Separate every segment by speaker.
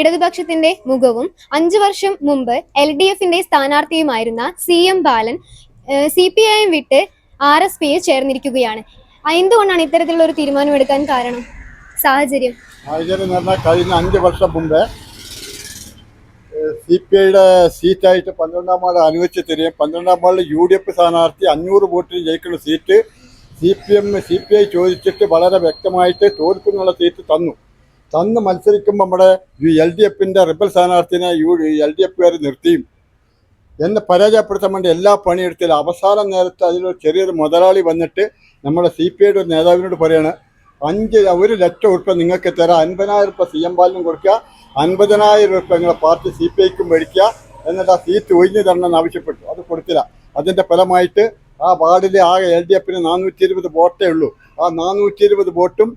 Speaker 1: ഇടതുപക്ഷത്തിന്റെ മുഖവും അഞ്ചു വർഷം മുമ്പ് എൽ ഡി എഫിന്റെ സ്ഥാനാർത്ഥിയുമായിരുന്ന C M Balan C P I M വിട്ട് ആർ എസ് പിയിൽ ചേർന്നിരിക്കുകയാണ്. എന്തുകൊണ്ടാണ് ഇത്തരത്തിലുള്ള ഒരു തീരുമാനം എടുക്കാൻ കാരണം? സാഹചര്യം.
Speaker 2: സാഹചര്യം എന്ന് പറഞ്ഞാൽ കഴിഞ്ഞ അഞ്ച് വർഷം മുമ്പ് സി പി ഐയുടെ സീറ്റായിട്ട് പന്ത്രണ്ടാം വാർഡ് അനുവദിച്ച് തരികയും പന്ത്രണ്ടാം വാർഡിൽ യു ഡി എഫ് സ്ഥാനാർത്ഥി അഞ്ഞൂറ് വോട്ടിന് ജയിക്കുന്ന seat C P M C P I ചോദിച്ചിട്ട് വളരെ വ്യക്തമായിട്ട് തോൽക്കുന്നുള്ള സീറ്റ് തന്നു. തന്ന് മത്സരിക്കുമ്പോൾ നമ്മുടെ എൽ ഡി എഫിന്റെ റിബൽ സ്ഥാനാർത്ഥിനെ യു എൽ ഡി എഫുകാർ നിർത്തിയും. എന്നെ പരാജയപ്പെടുത്താൻ വേണ്ടി എല്ലാ പണിയെടുത്തില്ല. അവസാന നേരത്തെ അതിലൊരു ചെറിയൊരു മുതലാളി വന്നിട്ട് നമ്മുടെ സി പി ഐയുടെ നേതാവിനോട് പറയാണ് അഞ്ച് ഒരു ലക്ഷം ഉറുപ്പ്യ നിങ്ങൾക്ക് തരാം. അൻപതിനായിരം ഉറുപ്പ്യ സി എം ബാലിനും കൊടുക്കുക. അൻപതിനായിരം ഉറുപ്പ്യ നിങ്ങളെ പാർട്ടി സി പി ഐക്കും മേടിക്കുക. എന്നിട്ട് ആ സീറ്റ് ഒഴിഞ്ഞു തരണമെന്ന് ആവശ്യപ്പെട്ടു. അത് കൊടുത്തില്ല. അതിന്റെ ഫലമായിട്ട് ആ വാർഡിലെ ആകെ എൽ ഡി എഫിന് നാനൂറ്റി ഇരുപത് വോട്ടേ ഉള്ളൂ. ആ നാനൂറ്റി ഇരുപത് വോട്ടും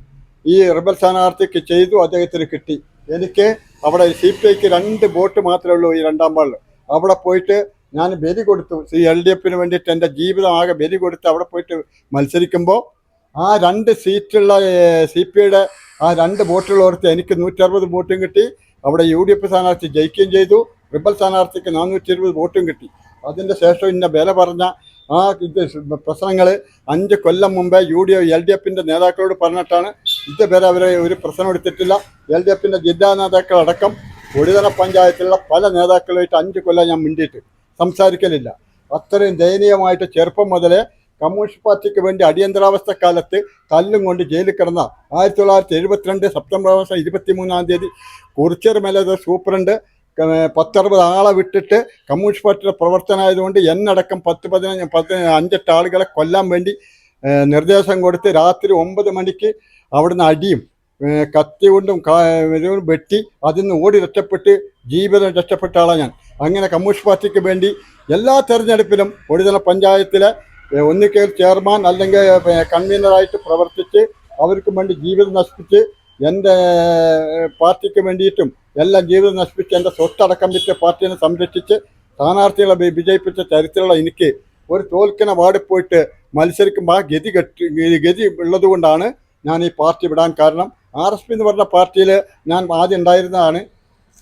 Speaker 2: ഈ റിബൽ സ്ഥാനാർത്ഥിക്ക് ചെയ്തു അദ്ദേഹത്തിന് കിട്ടി. എനിക്ക് അവിടെ സി പി ഐക്ക് രണ്ട് വോട്ട് മാത്രമേ ഉള്ളൂ ഈ രണ്ടാം വാർഡിൽ. അവിടെ പോയിട്ട് ഞാൻ ബലി കൊടുത്തു. സി എൽ ഡി എഫിന് വേണ്ടിയിട്ട് എന്റെ ജീവിതം ആകെ ബലി കൊടുത്ത് അവിടെ പോയിട്ട് മത്സരിക്കുമ്പോൾ ആ രണ്ട് സീറ്റുള്ള സി പി ഐയുടെ ആ രണ്ട് വോട്ടുള്ളവർക്ക് എനിക്ക് നൂറ്ററുപത് വോട്ടും കിട്ടി. അവിടെ യു ഡി എഫ് സ്ഥാനാർത്ഥി ജയിക്കുകയും ചെയ്തു. റിബൽ സ്ഥാനാർത്ഥിക്ക് നാനൂറ്റി ഇരുപത് വോട്ടും കിട്ടി. അതിന്റെ ശേഷം ഇന്ന വില പറഞ്ഞ ആ ഇത് പ്രശ്നങ്ങൾ അഞ്ച് കൊല്ലം മുമ്പേ U D F L D എഫിന്റെ നേതാക്കളോട് പറഞ്ഞിട്ടാണ് ഇതുവരെ അവരെ ഒരു പ്രശ്നം എടുത്തിട്ടില്ല. എൽ ഡി എഫിന്റെ ജില്ലാ നേതാക്കളടക്കം ഒടിതല പഞ്ചായത്തിലുള്ള പല നേതാക്കളുമായിട്ട് അഞ്ച് കൊല്ലം ഞാൻ മിണ്ടിയിട്ട് സംസാരിക്കലില്ല. അത്രയും ദയനീയമായിട്ട് ചെറുപ്പം മുതലേ കമ്മ്യൂണിസ്റ്റ് പാർട്ടിക്ക് വേണ്ടി അടിയന്തരാവസ്ഥ കാലത്ത് തല്ലും കൊണ്ട് ജയിലിൽ കിടന്ന ആയിരത്തി തൊള്ളായിരത്തി എഴുപത്തിരണ്ട് സെപ്റ്റംബർ മാസം ഇരുപത്തി മൂന്നാം തീയതി കുറിച്ചർ മേലത് സൂപ്രണ്ട് പത്തറുപത് ആളെ വിട്ടിട്ട് കമ്മ്യൂണിസ്റ്റ് പാർട്ടിയുടെ പ്രവർത്തനമായതുകൊണ്ട് എന്നടക്കം പത്ത് പതിനഞ്ച് പത്ത് അഞ്ചെട്ട് ആളുകളെ കൊല്ലാൻ വേണ്ടി നിർദ്ദേശം കൊടുത്ത് രാത്രി ഒമ്പത് മണിക്ക് അവിടുന്ന് അടിയും കത്തി കൊണ്ടും വെട്ടി അതിൽ നിന്ന് ഓടി രക്ഷപ്പെട്ട് ജീവിതം രക്ഷപ്പെട്ട ആളാണ് ഞാൻ. അങ്ങനെ കമ്മ്യൂണിസ്റ്റ് പാർട്ടിക്ക് വേണ്ടി എല്ലാ തെരഞ്ഞെടുപ്പിലും ഒടുതല പഞ്ചായത്തിലെ ഒന്നിക്കൽ ചെയർമാൻ അല്ലെങ്കിൽ കൺവീനറായിട്ട് പ്രവർത്തിച്ച് അവർക്ക് വേണ്ടി ജീവിതം നശിപ്പിച്ച് എന്റെ പാർട്ടിക്ക് വേണ്ടിയിട്ടും എല്ലാം ജീവിതം നശിപ്പിച്ച് എന്റെ സ്വത്തടക്കം വിറ്റ് പാർട്ടിയെ സംരക്ഷിച്ച് സ്ഥാനാർത്ഥികളെ വിജയിപ്പിച്ച ചരിത്രമുള്ള എനിക്ക് ഒരു തോൽക്കുന്ന വാർഡിൽ പോയിട്ട് മത്സരിക്കുമ്പോൾ ആ ഗതി കെട്ടി ഗതി ഉള്ളത് കൊണ്ടാണ് ഞാൻ ഈ പാർട്ടി വിടാൻ കാരണം ആർ എസ് പി എന്ന് പറഞ്ഞ പാർട്ടിയിൽ ഞാൻ ആദ്യം ഉണ്ടായിരുന്നതാണ്.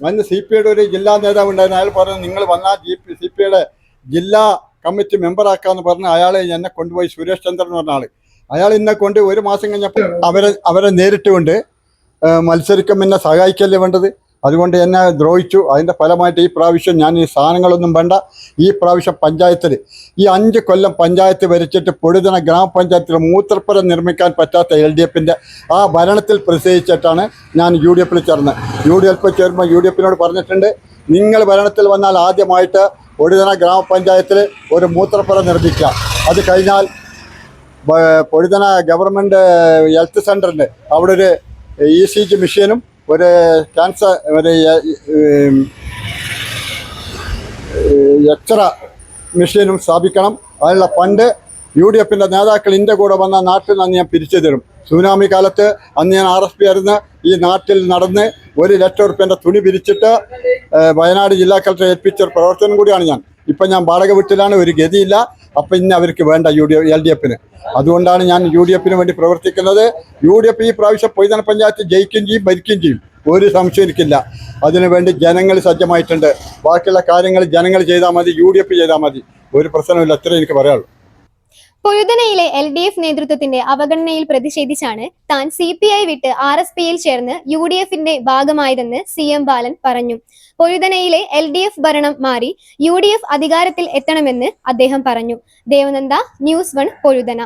Speaker 2: അന്ന് സി പി ഐയുടെ ഒരു ജില്ലാ നേതാവ് ഉണ്ടായിരുന്നു. അയാൾ പറഞ്ഞു നിങ്ങൾ വന്നാൽ ജി പി സി പി ഐയുടെ ജില്ലാ കമ്മിറ്റി മെമ്പറാക്കാന്ന് പറഞ്ഞ് അയാളെ എന്നെ കൊണ്ടുപോയി സുരേഷ് ചന്ദ്രൻ എന്ന് പറഞ്ഞ ആൾ അയാൾ എന്നെ കൊണ്ട് ഒരു മാസം കഴിഞ്ഞപ്പോൾ അവരെ അവരെ നേരിട്ട് കൊണ്ട് ഏഹ്, എന്നെ സഹായിക്കല്ലേ വേണ്ടത്? അതുകൊണ്ട് എന്നെ ദ്രോഹിച്ചു. അതിന്റെ ഫലമായിട്ട് ഈ പ്രാവശ്യം ഞാൻ ഈ സാധനങ്ങളൊന്നും വേണ്ട. ഈ പ്രാവശ്യം പഞ്ചായത്തിൽ ഈ അഞ്ച് കൊല്ലം പഞ്ചായത്ത് ഭരിച്ചിട്ട് പൊടുതന ഗ്രാമപഞ്ചായത്തിൽ മൂത്രപ്പുര നിർമ്മിക്കാൻ പറ്റാത്ത എൽ ഡി എഫിന്റെ ആ ഭരണത്തിൽ പ്രതിഷേധിച്ചിട്ടാണ് ഞാൻ യു ഡി എഫിൽ ചേർന്നത്. യു ഡി എഫ് ചേരുമ്പോൾ യു ഡി എഫിനോട് പറഞ്ഞിട്ടുണ്ട് നിങ്ങൾ ഭരണത്തിൽ വന്നാൽ ആദ്യമായിട്ട് പൊടുതന ഗ്രാമപഞ്ചായത്തിൽ ഒരു മൂത്രപ്പുര നിർമ്മിക്കുക. അത് കഴിഞ്ഞാൽ പൊഴുതന ഗവൺമെന്റ് ഹെൽത്ത് സെന്ററിന്റെ അവിടെ ഒരു ഇ സി ജി മെഷീനും ഒരു ക്യാൻസർ ഒരു എക്സ്റ മെഷീനും സ്ഥാപിക്കണം. അതിനുള്ള ഫണ്ട് യു ഡി എഫിന്റെ നേതാക്കൾ എന്റെ കൂടെ വന്ന നാട്ടിൽ നിന്ന് ഞാൻ പിരിച്ചു തരും സുനാമി കാലത്ത് അന്ന് ഞാൻ ആർ എസ് പി ആയിരുന്നു. ഈ നാട്ടിൽ നടന്ന് ഒരു ലക്ഷം റുപ്യന്റെ തുണി പിരിച്ചിട്ട് വയനാട് ജില്ലാ കളക്ടറെ ഏൽപ്പിച്ച ഒരു പ്രവർത്തനം കൂടിയാണ് ഞാൻ. ഇപ്പം ഞാൻ വാടക വീട്ടിലാണ് ഒരു ഗതിയില്ല. അപ്പം ഇന്ന് അവർക്ക് വേണ്ട യു ഡി എൽ ഡി എഫിന്. അതുകൊണ്ടാണ് ഞാൻ യു ഡി എഫിന് വേണ്ടി പ്രവർത്തിക്കുന്നത്. യു ഡി എഫ് ഈ പ്രാവശ്യം പൊയ്തന പഞ്ചായത്ത് ജയിക്കുകയും ചെയ്യും ഭരിക്കുകയും ചെയ്യും. ഒരു സംശയം എനിക്കില്ല. അതിനുവേണ്ടി ജനങ്ങൾ സജ്ജമായിട്ടുണ്ട്. ബാക്കിയുള്ള കാര്യങ്ങൾ ജനങ്ങൾ ചെയ്താൽ മതി യു ഡി എഫ് ചെയ്താൽ മതി. ഒരു പ്രശ്നമില്ല അത്രേ എനിക്ക് പറയാനുള്ളൂ.
Speaker 1: പൊഴുതനയിലെ എൽ ഡി എഫ് നേതൃത്വത്തിന്റെ അവഗണനയിൽ പ്രതിഷേധിച്ചാണ് താൻ സി പി ഐ വിട്ട് ആർ എസ് പിയിൽ ചേർന്ന് യു ഡി എഫിന്റെ ഭാഗമായതെന്ന് സി എം ബാലൻ പറഞ്ഞു. പൊഴുതനയിലെ എൽ ഡി എഫ് ഭരണം മാറി യു ഡി എഫ് അധികാരത്തിൽ എത്തണമെന്ന് അദ്ദേഹം പറഞ്ഞു. Devananda news one Pozhuthana.